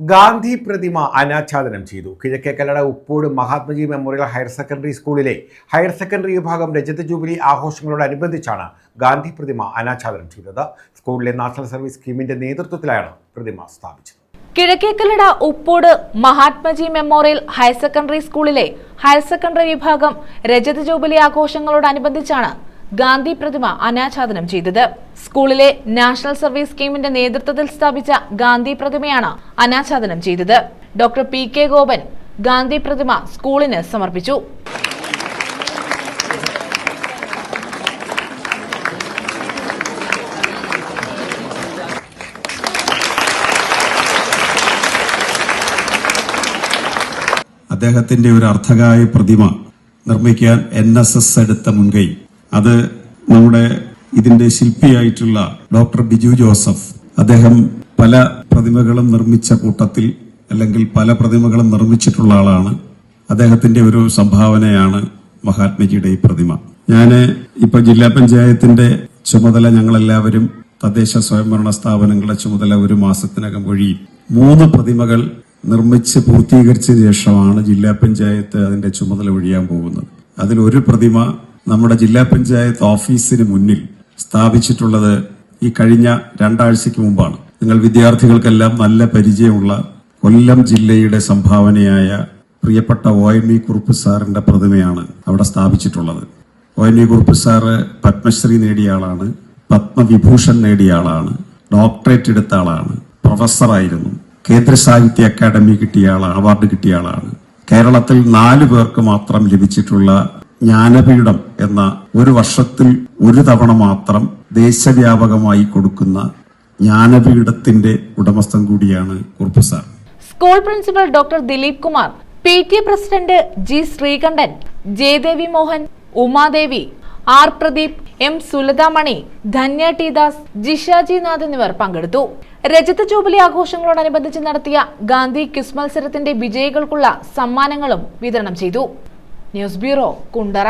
ഗാന്ധി പ്രതിമ അനാച്ഛാദനം ചെയ്തു. Kizhakkekallada Uppode Mahatmaji memorial higher secondary സ്കൂളിലെ ഹയർ സെക്കൻഡറി വിഭാഗം രജത ജൂബിലി ആഘോഷങ്ങളോടനുബന്ധിച്ചാണ് ഗാന്ധി പ്രതിമ അനാച്ഛാദനം ചെയ്തത്. സ്കൂളിലെ നാഷണൽ സർവീസ് സ്കീമിന്റെ നേതൃത്വത്തിലാണ് പ്രതിമ സ്ഥാപിച്ചത്. Kizhakkekallada Uppode Mahatmaji memorial higher secondary സ്കൂളിലെ ഹയർ സെക്കൻഡറി വിഭാഗം രജത ജൂബിലി ആഘോഷങ്ങളോടനുബന്ധിച്ചാണ് ഗാന്ധി പ്രതിമ അനാച്ഛാദനം ചെയ്തത്. സ്കൂളിലെ നാഷണൽ സർവീസ് സ്കീമിന്റെ നേതൃത്വത്തിൽ സ്ഥാപിച്ച ഗാന്ധി പ്രതിമയാണ് അനാച്ഛാദനം ചെയ്തത്. Doctor P K Gopan Gandhi പ്രതിമ സ്കൂളിന് സമർപ്പിച്ചു. അദ്ദേഹത്തിന്റെ ഒരു അർത്ഥകായ പ്രതിമ നിർമ്മിക്കാൻ എൻ എസ് എസ് എടുത്ത മുൻകൈ. അത് നമ്മുടെ ഇതിന്റെ ശില്പിയായിട്ടുള്ള ഡോക്ടർ ബിജു ജോസഫ്. അദ്ദേഹം പല പ്രതിമകളും നിർമ്മിച്ച കൂട്ടത്തിൽ അല്ലെങ്കിൽ പല പ്രതിമകളും നിർമ്മിച്ചിട്ടുള്ള ആളാണ്. അദ്ദേഹത്തിന്റെ ഒരു സംഭാവനയാണ് മഹാത്മജിയുടെ ഈ പ്രതിമ. ഞാൻ ഇപ്പൊ ജില്ലാ പഞ്ചായത്തിന്റെ ചുമതല ഞങ്ങളെല്ലാവരും തദ്ദേശ സ്വയംഭരണ സ്ഥാപനങ്ങളുടെ ചുമതല ഒരു മാസത്തിനകം വഴി മൂന്ന് പ്രതിമകൾ നിർമ്മിച്ച് പൂർത്തീകരിച്ച ശേഷമാണ് ജില്ലാ പഞ്ചായത്ത് അതിന്റെ ചുമതല ഒഴിയാൻ പോകുന്നത്. അതിൽ ഒരു പ്രതിമ നമ്മുടെ ജില്ലാ പഞ്ചായത്ത് ഓഫീസിന് മുന്നിൽ സ്ഥാപിച്ചിട്ടുള്ളത് ഈ കഴിഞ്ഞ രണ്ടാഴ്ചയ്ക്ക് മുമ്പാണ്. നിങ്ങൾ വിദ്യാർത്ഥികൾക്കെല്ലാം നല്ല പരിചയമുള്ള കൊല്ലം ജില്ലയുടെ സംഭാവനയായ പ്രിയപ്പെട്ട ഒ എം ഇ കുറുപ്പ് സാറിന്റെ പ്രതിമയാണ് അവിടെ സ്ഥാപിച്ചിട്ടുള്ളത്. O N E Kurup sir Padmashri നേടിയ ആളാണ് പത്മവിഭൂഷൺ നേടിയ ആളാണ് ഡോക്ടറേറ്റ് എടുത്ത ആളാണ് പ്രൊഫസറായിരുന്നു കേന്ദ്ര സാഹിത്യ അക്കാദമി കിട്ടിയ ആളാണ് അവാർഡ് കിട്ടിയ ആളാണ്. കേരളത്തിൽ നാല് പേർക്ക് മാത്രം ലഭിച്ചിട്ടുള്ള ജ്ഞാനപീഠം എന്ന ഒരു വർഷത്തിൽ ഒരു തവണ മാത്രം ദേശവ്യാപകമായി കൊടുക്കുന്ന ജ്ഞാനപീഠത്തിന്റെ ഉടമസ്ഥൻ കൂടിയാണ് Kurup sir. School principal doctor Dileep Kumar P T president G Sreekantan Jayadevi Mohan Umadevi R Pradeep M Sulathamani Dhanya T Das Jishaji Nath എന്നിവർ പങ്കെടുത്തു. രജത ജൂബിലി ആഘോഷങ്ങളോടനുബന്ധിച്ച് നടത്തിയ ഗാന്ധി ക്വിസ് മത്സരത്തിന്റെ വിജയികൾക്കുള്ള സമ്മാനങ്ങളും വിതരണം ചെയ്തു. News bureau Kundara.